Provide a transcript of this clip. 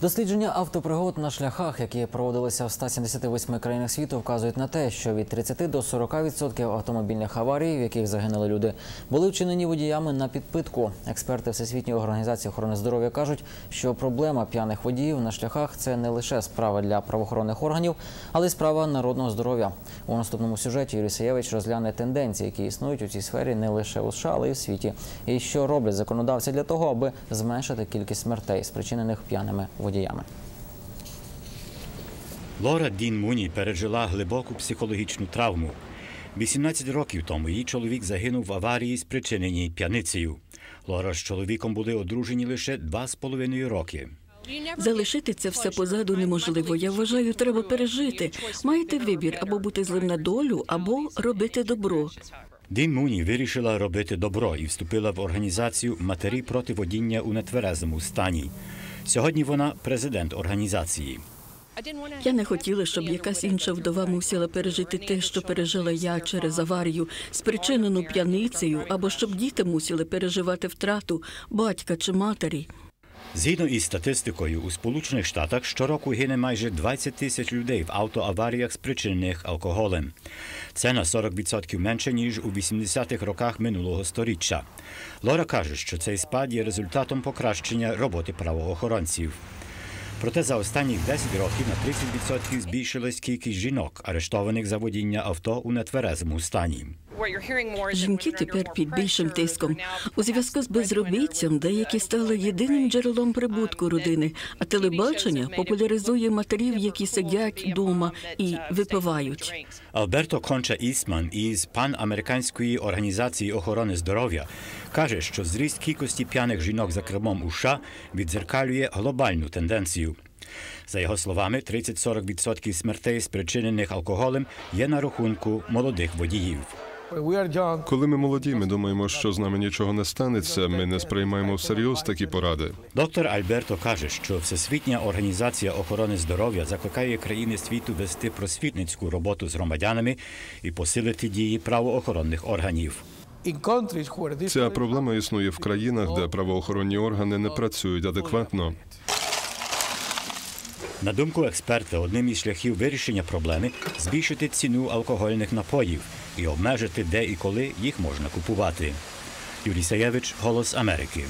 Дослідження автопригод на шляхах, які проводилися в 178 країнах світу, вказують на те, що від 30 до 40% автомобільних аварій, в яких загинули люди, були вчинені водіями на підпитку. Експерти Всесвітньої організації охорони здоров'я кажуть, що проблема п'яних водіїв на шляхах це не лише справа для правоохоронних органів, але й справа народного здоров'я. У наступному сюжеті Юрій Саєвич розгляне тенденції, які існують у цій сфері не лише у США, але й у світі, і що роблять законодавці для того, аби зменшити кількість смертей, спричинених п'яними водіями. Лора Дін Муні пережила глибоку психологічну травму. 18 років тому її чоловік загинув в аварії, спричиненій п'яницею. Лора з чоловіком були одружені лише два з половиною роки. Залишити це все позаду неможливо. Я вважаю, треба пережити. Маєте вибір або бути злим на долю, або робити добро. Дін Муні вирішила робити добро і вступила в організацію Матері проти водіння у нетверезому стані. Сьогодні вона президент організації. Я не хотіла, щоб якась інша вдова мусила пережити те, що пережила я через аварію, спричинену п'яницею, або щоб діти мусили переживати втрату батька чи матері. Згідно із статистикою, у Сполучених Штатах щороку гине майже 20 тисяч людей в автоаваріях, спричинених алкоголем. Це на 40% менше ніж у 80-х роках минулого сторіччя. Лора каже, що цей спад є результатом покращення роботи правоохоронців. Проте за останні 10 років на 30% збільшилась кількість жінок, арештованих за водіння авто у нетверезому стані. Жінки тепер під більшим тиском. У зв'язку з безробіттям деякі стали єдиним джерелом прибутку родини, а телебачення популяризує матерів, які сидять вдома і випивають. Альберто Конча Ісман із панамериканської організації охорони здоров'я каже, що зріст кількості п'яних жінок за кермом у США відзеркалює глобальну тенденцію. За його словами, 30-40% смертей, спричинених алкоголем, є на рахунку молодих водіїв. Коли ми молоді, ми думаємо, що з нами нічого не станеться. Ми не сприймаємо всерйоз такі поради. Доктор Альберто каже, що Всесвітня організація охорони здоров'я закликає країни світу вести просвітницьку роботу з громадянами і посилити дії правоохоронних органів. Ця проблема існує в країнах, де правоохоронні органи не працюють адекватно. На думку експерта, одним із шляхів вирішення проблеми збільшити ціну алкогольних напоїв і обмежити, де і коли їх можна купувати. Юрій Саєвич, Голос Америки.